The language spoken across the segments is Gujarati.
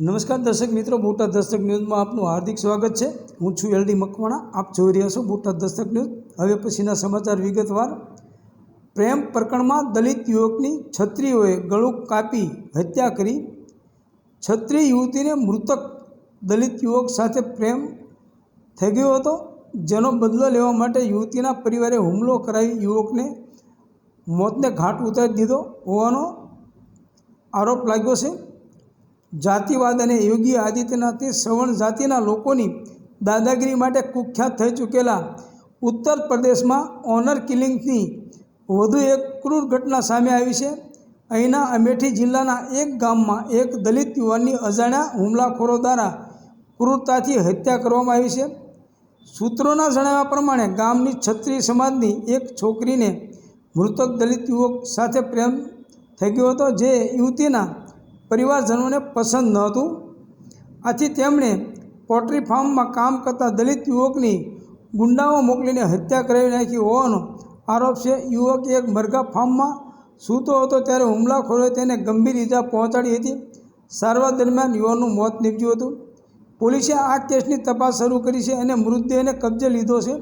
નમસ્કાર દર્શક મિત્રો, બોટાદ દસ્તક ન્યૂઝમાં આપનું હાર્દિક સ્વાગત છે. હું છું એલડી મકવાણા. આપ જોઈ રહ્યા છો બોટાદ દસ્તક ન્યૂઝ. હવે પછીના સમાચાર વિગતવાર. પ્રેમ પ્રકરણમાં દલિત યુવકની છત્રીઓએ ગળું કાપી હત્યા કરી. છત્રી યુવતીને મૃતક દલિત યુવક સાથે પ્રેમ થઈ ગયો હતો. જેનો બદલો લેવા માટે યુવતીના પરિવારે હુમલો કરાવી યુવકને મોતને ઘાટ ઉતારી દીધો હોવાનો આરોપ લાગ્યો છે. જાતિવાદ અને યોગી આદિત્યનાથે સવર્ણ જાતિના લોકોની દાદાગીરી માટે કુખ્યાત થઈ ચૂકેલા ઉત્તર પ્રદેશમાં ઓનર કિલિંગની વધુ એક ક્રૂર ઘટના સામે આવી છે. અહીંના અમેઠી જિલ્લાના એક ગામમાં એક દલિત યુવાનની અજાણ્યા હુમલાખોરો દ્વારા ક્રૂરતાથી હત્યા કરવામાં આવી છે. સૂત્રોના જણાવ્યા પ્રમાણે ગામની છત્રી સમાજની એક છોકરીને મૃતક દલિત યુવક સાથે પ્રેમ થઈ ગયો હતો, જે યુવતીના પરિવારજનોને પસંદ ન હતું. આથી તેમણે પોલ્ટ્રી ફાર્મમાં કામ કરતા દલિત યુવકની ગુંડાઓ મોકલીને હત્યા કરાવી નાખી હોવાનો આરોપ છે. યુવક એક મરઘા ફાર્મમાં સૂતો હતો ત્યારે હુમલાખોરોએ તેને ગંભીર ઈજા પહોંચાડી હતી. સારવાર દરમિયાન યુવાનનું મોત નીપજ્યું હતું. પોલીસે આ કેસની તપાસ શરૂ કરી છે અને મૃતદેહને કબજે લીધો છે.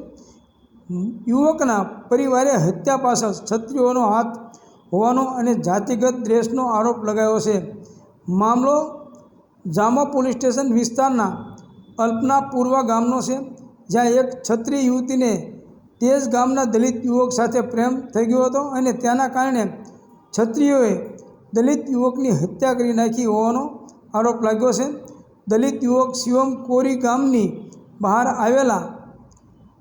યુવકના પરિવારે હત્યા પાછળ ક્ષત્રિયોનો હાથ હોવાનો અને જાતિગત દ્વેષનો આરોપ લગાવ્યો છે. મામલો જામો પોલીસ સ્ટેશન વિસ્તારના અલ્પના પૂર્વ ગામનો છે, જ્યાં એક છત્રી યુવતીને તે જ ગામના દલિત યુવક સાથે પ્રેમ થઈ ગયો હતો અને તેના કારણે છત્રીઓએ દલિત યુવકની હત્યા કરી નાખી હોવાનો આરોપ લાગ્યો છે. દલિત યુવક શિવમ કોરી ગામની બહાર આવેલા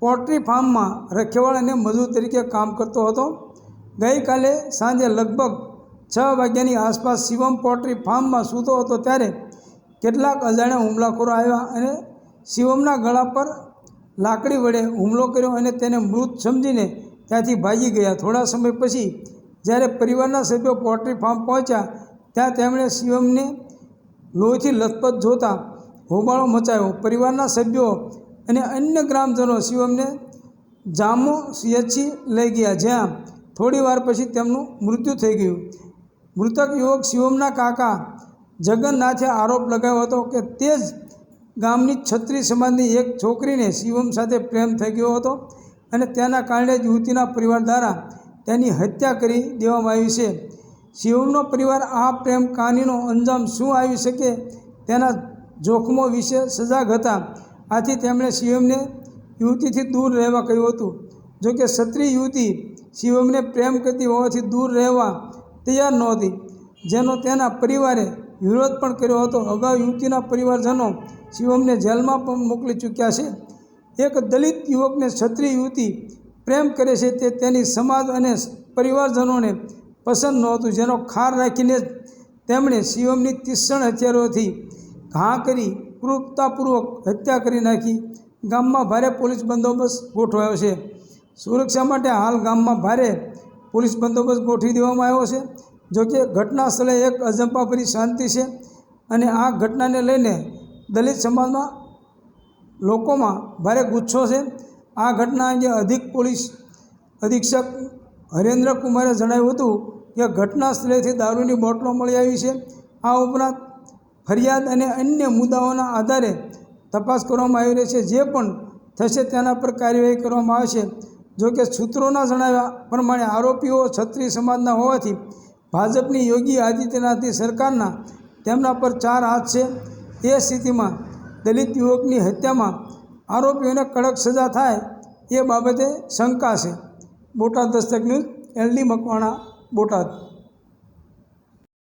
પોલ્ટ્રી ફાર્મમાં રખેવાળ અને મજૂર તરીકે કામ કરતો હતો. ગઈકાલે સાંજે લગભગ છ વાગ્યાની આસપાસ શિવમ પોલ્ટ્રી ફાર્મમાં સૂતો હતો ત્યારે કેટલાક અજાણ્યા હુમલાખોરો આવ્યા અને શિવમના ગળા પર લાકડી વડે હુમલો કર્યો અને તેને મૃત સમજીને ત્યાંથી ભાગી ગયા. થોડા સમય પછી જ્યારે પરિવારના સભ્યો પોલ્ટ્રી ફાર્મ પહોંચ્યા, ત્યાં તેમણે શિવમને લોહીથી લથપથ જોતા હોબાળો મચાયો પરિવારના સભ્યો અને અન્ય ગ્રામજનો શિવમને જામો સીએચસી લઈ ગયા, જ્યાં થોડી વાર પછી તેમનું મૃત્યુ થઈ ગયું. મૃતક યુવક શિવમના કાકા જગન્નાથે આરોપ લગાવ્યો હતો કે તે જ ગામની છત્રી સમાજની એક છોકરીને શિવમ સાથે પ્રેમ થઈ ગયો હતો અને તેના કારણે જ યુવતીના પરિવાર દ્વારા તેની હત્યા કરી દેવામાં આવી છે. શિવમનો પરિવાર આ પ્રેમ કહાનીનો અંજામ શું આવી શકે તેના જોખમો વિશે સજાગ હતા. આથી તેમણે શિવમને યુવતીથી દૂર રહેવા કહ્યું હતું. જોકે ક્ષત્રિય યુવતી શિવમને પ્રેમ કરતી હોવાથી દૂર રહેવા તૈયાર નહોતી જેનો તેના પરિવારે વિરોધ પણ કર્યો હતો. અગાઉ યુવતીના પરિવારજનો શિવમને જેલમાં પણ મોકલી ચૂક્યા છે. એક દલિત યુવકને ક્ષત્રિય યુવતી પ્રેમ કરે છે તે તેની સમાજ અને પરિવારજનોને પસંદ નહોતું. જેનો ખાર રાખીને તેમણે શિવમની તીક્ષણ હથિયારોથી ઘા કરી ક્રૂરતાપૂર્વક હત્યા કરી નાખી. ગામમાં ભારે પોલીસ બંદોબસ્ત ગોઠવાયો છે. સુરક્ષા માટે હાલ ગામમાં ભારે પોલીસ બંદોબસ્ત ગોઠવી દેવામાં આવ્યો છે. જોકે ઘટના સ્થળે એક અજંપાભરી શાંતિ છે અને આ ઘટનાને લઈને દલિત સમાજમાં લોકોમાં ભારે ગુસ્સો છે. આ ઘટના અંગે અધિક પોલીસ અધિક્ષક હરેન્દ્ર કુમારે જણાવ્યું હતું કે ઘટના સ્થળેથી દારૂની બોટલો મળી આવી છે. આ ઉપરાંત ફરિયાદ અને અન્ય મુદ્દાઓના આધારે તપાસ કરવામાં આવી રહી છે. જે પણ થશે તેના પર કાર્યવાહી કરવામાં આવશે. જોકે સૂત્રોના જણાવ્યા પ્રમાણે આરોપીઓ છત્રી સમાજના હોવાથી ભાજપની યોગી આદિત્યનાથની સરકારના તેમના પર ચાર હાથ છે. એ સ્થિતિમાં દલિત યુવકની હત્યામાં આરોપીઓને કડક સજા થાય એ બાબતે શંકા છે. Botad Dastak news LD Makwana, Botad.